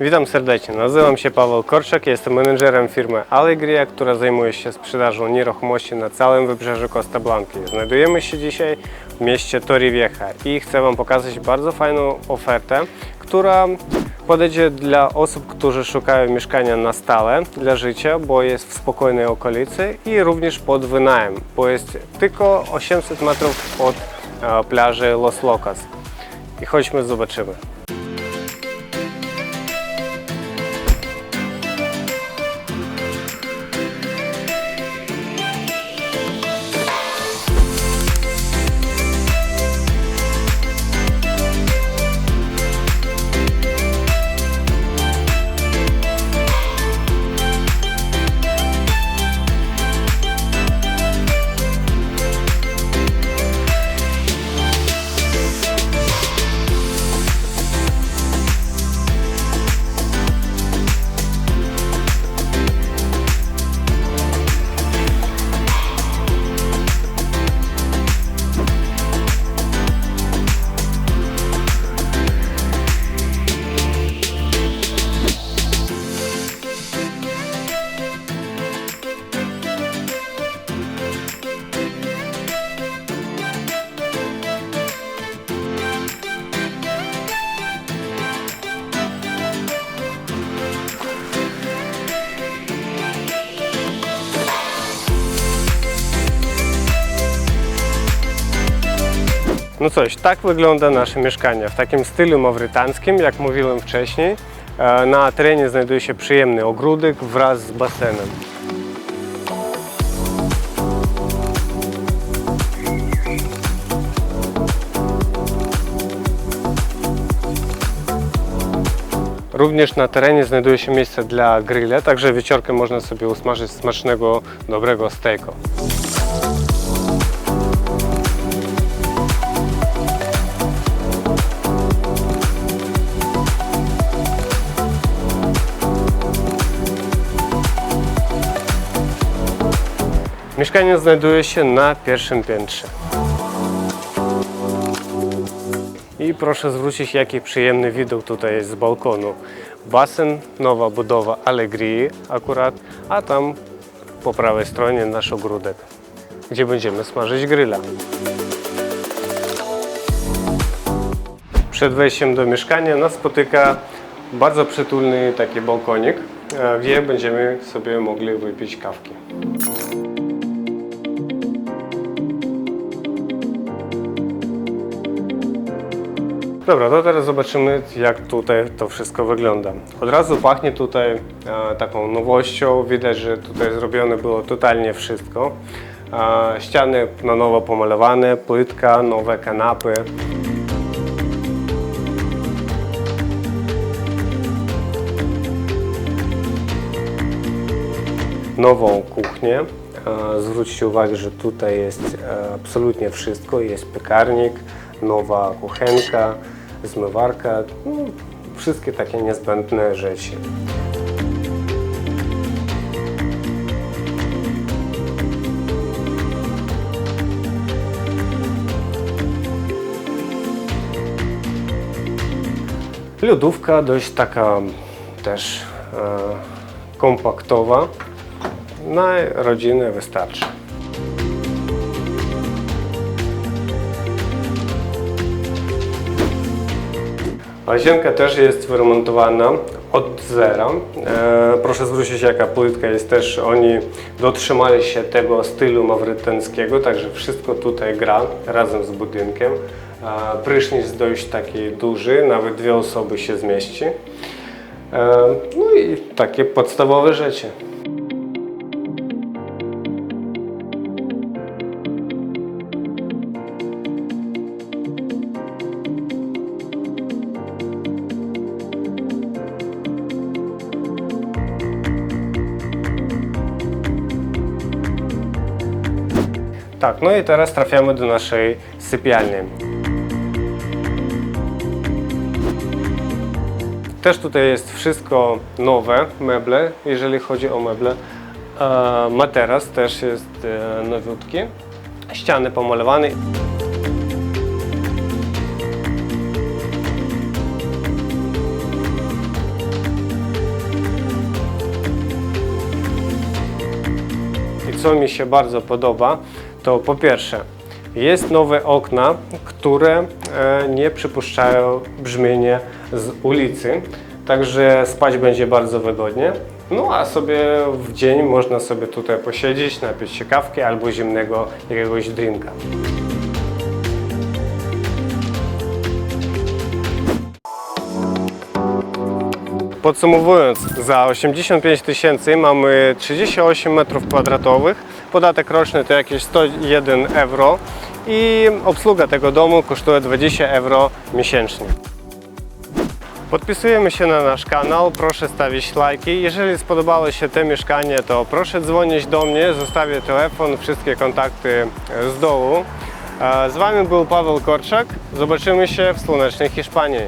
Witam serdecznie, nazywam się Paweł Korczak, jestem menedżerem firmy Allegria, która zajmuje się sprzedażą nieruchomości na całym wybrzeżu Costa Blanki. Znajdujemy się dzisiaj w mieście Torrevieja i chcę Wam pokazać bardzo fajną ofertę, która podejdzie dla osób, którzy szukają mieszkania na stałe dla życia, bo jest w spokojnej okolicy i również pod wynajem, bo jest tylko 800 metrów od e, plaży Los Locos. I chodźmy zobaczymy. No coś, tak wygląda nasze mieszkanie w takim stylu maurytańskim, jak mówiłem wcześniej. E, Na terenie znajduje się przyjemny ogródek wraz z basenem. Również na terenie znajduje się miejsce dla grilla, także wieczorkiem można sobie usmażyć smacznego, dobrego steaka. Mieszkanie znajduje się na pierwszym piętrze. I proszę zwrócić, jaki przyjemny widok tutaj jest z balkonu. Basen, nowa budowa Allegrii akurat, a tam po prawej stronie nasz ogródek, gdzie będziemy smażyć grilla. Przed wejściem do mieszkania nas spotyka bardzo przytulny taki balkonik, e, gdzie będziemy sobie mogli wypić kawki. Dobra, to teraz zobaczymy, jak tutaj to wszystko wygląda. Od razu pachnie tutaj e, taką nowością. Widać, że tutaj zrobione było totalnie wszystko. E, ściany na nowo pomalowane, płytka, nowe kanapy. Nową kuchnię. E, Zwróćcie uwagę, że tutaj jest absolutnie wszystko. Jest piekarnik, nowa kuchenka, zmywarka, no, wszystkie takie niezbędne rzeczy. Lodówka dość taka też e, kompaktowa. Na rodzinę wystarczy. Łazienka też jest wyremontowana od zera. E, proszę zwrócić, jaka płytka jest też. Oni dotrzymali się tego stylu maurytańskiego, także wszystko tutaj gra razem z budynkiem. E, prysznic dość taki duży, nawet dwie osoby się zmieści. E, no i takie podstawowe rzeczy. Tak, no i teraz trafiamy do naszej sypialni. Też tutaj jest wszystko nowe, meble, jeżeli chodzi o meble. E, materas też jest e, nowiutki. Ściany pomalowane. I co mi się bardzo podoba, to po pierwsze, jest nowe okna, które e, nie przypuszczają brzmienia z ulicy, także spać będzie bardzo wygodnie. No a sobie w dzień można sobie tutaj posiedzieć, napić się kawki albo zimnego jakiegoś drinka. Podsumowując, za 85 tysięcy mamy 38 metrów kwadratowych, podatek roczny to jakieś 101 euro i obsługa tego domu kosztuje 20 euro miesięcznie. Podpisujemy się na nasz kanał, proszę stawić lajki. Jeżeli spodobało się to mieszkanie, to proszę dzwonić do mnie, zostawię telefon, wszystkie kontakty z dołu. Z Wami był Paweł Korczak. Zobaczymy się w słonecznej Hiszpanii.